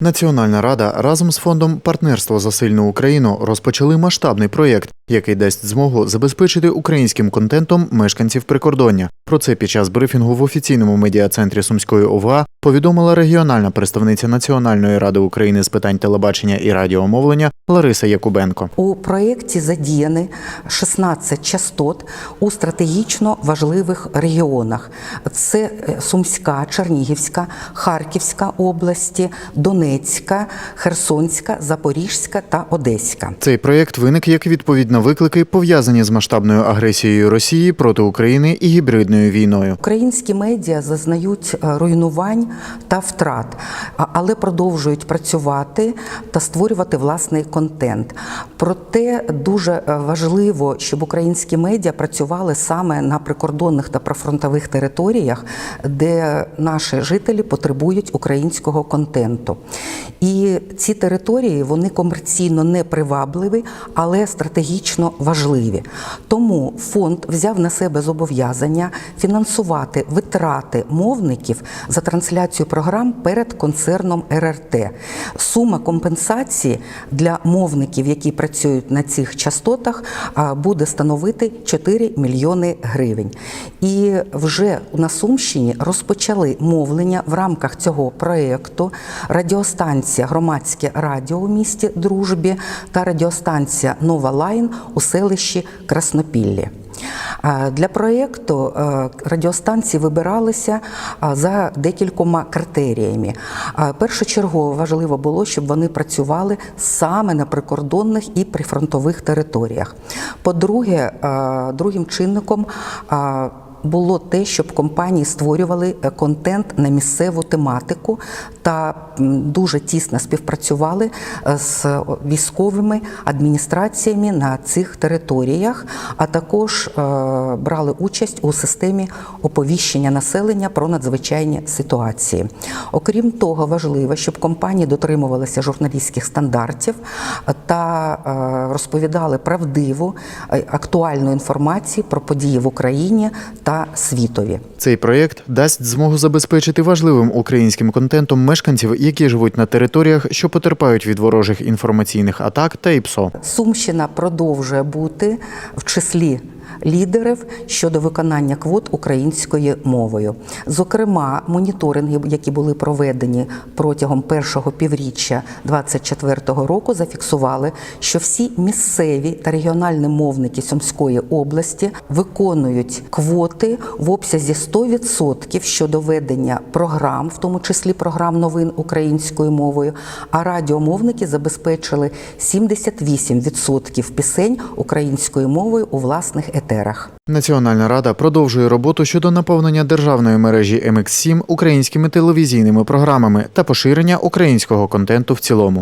Національна рада разом з фондом Партнерство за сильну Україну розпочали масштабний проєкт, який дасть змогу забезпечити українським контентом мешканців прикордоння. Про це під час брифінгу в офіційному медіа-центрі Сумської ОВА повідомила регіональна представниця Національної ради України з питань телебачення і радіомовлення Лариса Якубенко. У проєкті задіяні 16 частот у стратегічно важливих регіонах: це е, Сумська, Чернігівська, Харківська області, Донецька, Херсонська, Запорізька та Одеська. Цей проєкт виник як відповідь на виклики, пов'язані з масштабною агресією Росії проти України і гібридною війною. Українські медіа зазнають е, руйнувань та втрат, але продовжують працювати та створювати власний контент. Проте дуже е, важливо, щоб українські медіа працювали саме на прикордонних та прифронтових територіях, де наші жителі потребують українського контенту. І ці території вони комерційно не привабливі, але стратегічно важливі. Тому фонд взяв на себе зобов'язання фінансувати витрати мовників за трансляцію програм перед концерном РРТ. Сума компенсації для мовників, які працюють на цих частотах, буде становити 4 мільйони гривень. І вже на Сумщині розпочали мовлення в рамках цього проєкту радіостанція Громадське радіо у місті Дружбі та радіостанція Нова Лайн у селищі Краснопіллі. Для проєкту е, радіостанції вибиралися за декількома критеріями. Першочергово важливо було, щоб вони працювали саме на прикордонних і прифронтових територіях. По-друге, е, другим чинником а, було те, щоб компанії створювали е, контент на місцеву тематику та дуже тісно співпрацювали е, з військовими адміністраціями на цих територіях, а також е, брали участь у системі оповіщення населення про надзвичайні ситуації. Окрім того, важливо, щоб компанії дотримувалися журналістських стандартів та е, розповідали правдиву е, актуальну інформацію про події в Україні та світові. Цей проєкт дасть змогу забезпечити важливим українським контентом мешканців, які живуть на територіях, що потерпають від ворожих інформаційних атак та ІПСО. Сумщина продовжує бути в числі лідерів щодо виконання квот українською мовою. Зокрема, моніторинги, які були проведені протягом першого півріччя 2024 року, зафіксували, що всі місцеві та регіональні мовники Сумської області виконують квоти в обсязі 100% щодо ведення програм, в тому числі програм новин українською мовою. А радіомовники забезпечили 78% пісень українською мовою у власних етерах. Національна рада продовжує роботу щодо наповнення державної мережі MX7 українськими телевізійними програмами та поширення українського контенту в цілому.